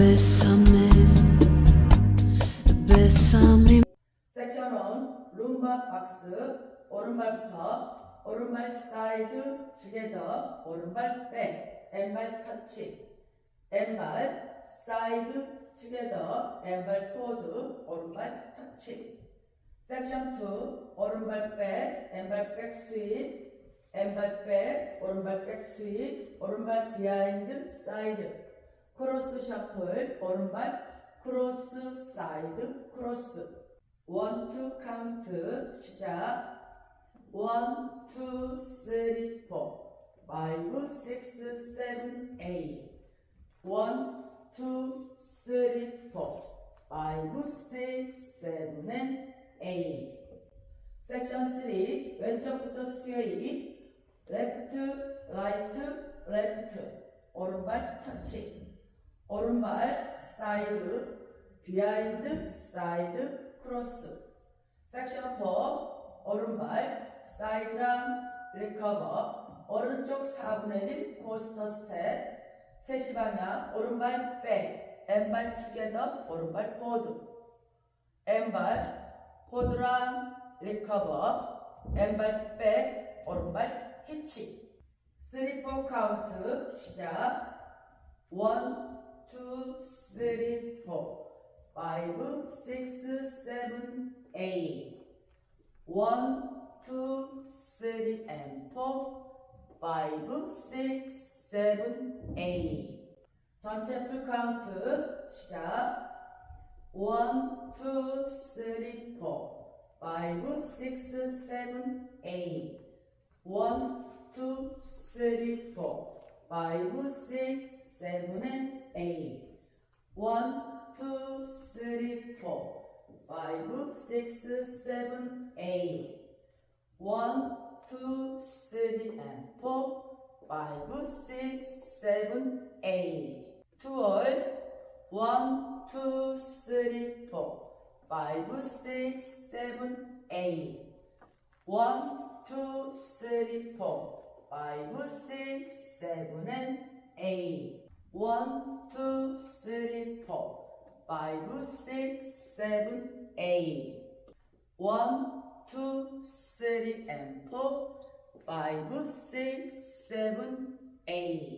Bésame, bésame. 섹션 1 룸바 박스 오른발부터 오른발 사이드 투게더 오른발 백 왼발 터치 왼발 사이드 투게더 왼발 포드 오른발 터치 섹션 2 오른발 백 왼발 백 스윗 왼발 백 오른발 백 스윗 오른발 비하인드 사이드 크로스 셔플 오른발 크로스 사이드 크로스. 원, 투 카운트 시작. 원, 투, 쓰리, 포. 파이브, 식스, 세븐, 에잇. 원, 투, 쓰리, 포. 파이브, 식스, 세븐, 앤 에잇. 섹션 3 왼쪽부터 스웨이. 레프트, 라이트, 레프트. 오른발 터치 오른발 사이드 비하인드 사이드 크로스. 섹션 4 오른발 사이드랑 리커버. 오른쪽 4분의 1 코스터 스텝. 3시 방향 오른발 백 왼발 투게더 오른발 포드. 왼발 포드랑 리커버. 왼발 백 오른발 히치. 3, 4 카운트 시작. 1, 2, 3, 4 five, six, seven, eight. One, two, three, and four. Five, six, seven, eight. 전체 풀 카운트 시작. One, two, three, four. Five, six, seven, eight. One, two, three, four. Five, six, seven, and eight. One, two, three, four, five, six, seven, eight. One, two, three, and four, five, six, seven, eight. Twelve. One, two, three, four, five, six, seven, eight. One, two, three, four, five, six, seven, five, six, seven, eight. One, two, three, and four, five, six, seven, eight.